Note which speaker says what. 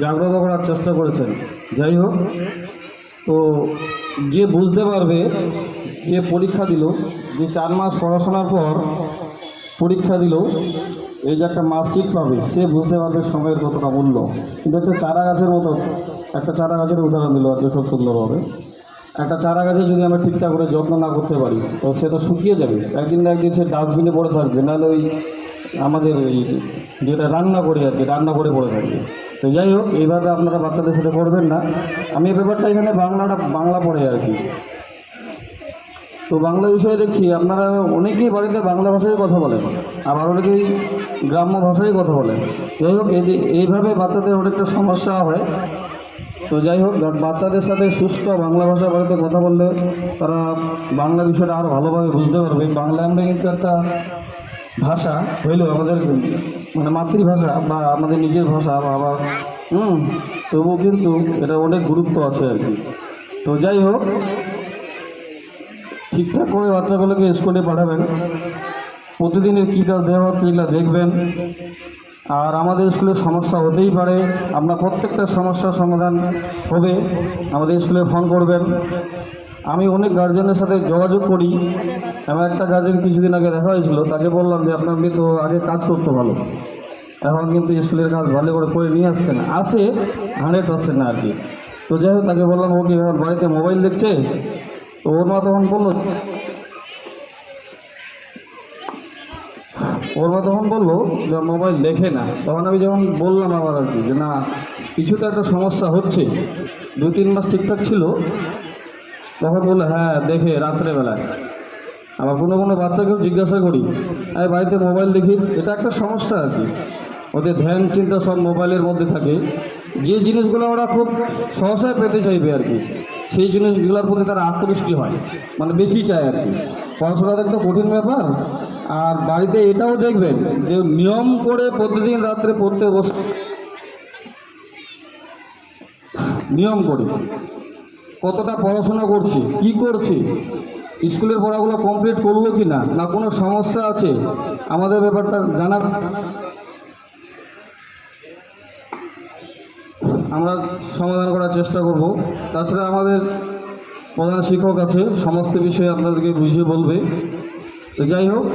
Speaker 1: জাগ্রত করার চেষ্টা করেছেন। যাই হোক, তো যে বুঝতে পারবে, যে পরীক্ষা দিল, যে চার মাস পড়াশোনার পর পরীক্ষা দিল, এই যে একটা মার্কশিট পাবে, সে বুঝতে পারবে সময়ের কতটা মূল্য। কিন্তু একটা চারা গাছের মতো, একটা চারা গাছের উদাহরণ দিল আর খুব সুন্দরভাবে। একটা চারা গাছে যদি আমরা ঠিকঠাক করে যত্ন না করতে পারি তো সে তো শুকিয়ে যাবে। একদিন না একদিন সে ডাস্টবিনে পড়ে থাকবে, নাহলে ওই আমাদের ওই যেটা রান্না করি আর কি, রান্না করে পড়ে থাকি। তো যাই হোক, এইভাবে আপনারা বাচ্চাদের সাথে করবেন না। আমি এই ব্যাপারটা এখানে বাংলাটা, বাংলা পড়ে আর কি। তো বাংলা বিষয়ে দেখছি, আপনারা অনেকেই বাড়িতে বাংলা ভাষায় কথা বলেন, আবার অনেকেই গ্রাম্য ভাষায় কথা বলেন। যাই হোক এইভাবে বাচ্চাদের অনেকটা সমস্যা হয়। তো যাই হোক বাচ্চাদের সাথে সুস্থ বাংলা ভাষা বাড়িতে কথা বললে তারা বাংলা বিষয়টা আরও ভালোভাবে বুঝতে পারবে। বাংলা আমরা কিন্তু একটা ভাষা হইলেও আমাদের মানে মাতৃভাষা বা আমাদের নিজের ভাষা বা আবার, হুম তবুও কিন্তু এটা অনেক গুরুত্ব আছে আর কি। তো যাই হোক, ঠিকঠাক করে বাচ্চাগুলোকে স্কুলে পাঠাবেন। প্রতিদিনের কী কাজ দেওয়া হচ্ছে এগুলো দেখবেন। আর আমাদের স্কুলে সমস্যা হতেই পারে, আমরা প্রত্যেকটা সমস্যার সমাধান হবে। আমাদের স্কুলে ফোন করবেন। আমি অনেক গার্জেনের সাথে যোগাযোগ করি। আমার একটা গার্জেন কিছুদিন আগে দেখা হয়েছিল, তাকে বললাম যে আপনার মেয়ে তো আগে কাজ করতো ভালো। এখন কিন্তু স্কুলের কাজ ভালো করে করে নিয়ে আসছে না। আসে হান্ড্রেড পার্সেন্ট না আর কি তো যাই হোক, তাকে বললাম, ও কি এখন বাড়িতে মোবাইল দেখছে? তো ওর মা তখন বলল, ওর মা তখন বলল যে মোবাইল দেখে না। তখন আমি যখন বললাম আবার আর কি যে না, কিছু তো একটা সমস্যা হচ্ছে। দু তিন মাস ঠিকঠাক ছিল। তখন বলল হ্যাঁ দেখে, রাত্রেবেলায়। আবার কোনো কোনো বাচ্চাকেও জিজ্ঞাসা করি আরে বাড়িতে মোবাইল দেখিস? এটা একটা সমস্যা আর কি। ওদের ধ্যান চিন্তা সব মোবাইলের মধ্যে থাকে। যে জিনিসগুলো ওরা খুব সহসায় পেতে চাইবে আর কি, সেই জিনিসগুলোর প্রতি তারা আকৃষ্টি হয় মানে বেশি চায় আর কি। পড়াশোনাটা একটা কঠিন ব্যাপার। আর বাড়িতে এটাও দেখবেন যে নিয়ম করে প্রতিদিন রাত্রে পড়তে বস নিয়ম করে। কতটা পড়াশোনা করছে, কি করছে, স্কুলের পড়াগুলো কমপ্লিট করল কি না না কোনো সমস্যা আছে? আমাদের ব্যাপারটা জানা আমরা সমাধান করার চেষ্টা করব। তাছাড়া আমাদের প্রধান শিক্ষক আছে, সমস্ত বিষয়ে আপনাদেরকে বুঝিয়ে বলবে। তো যাই হোক।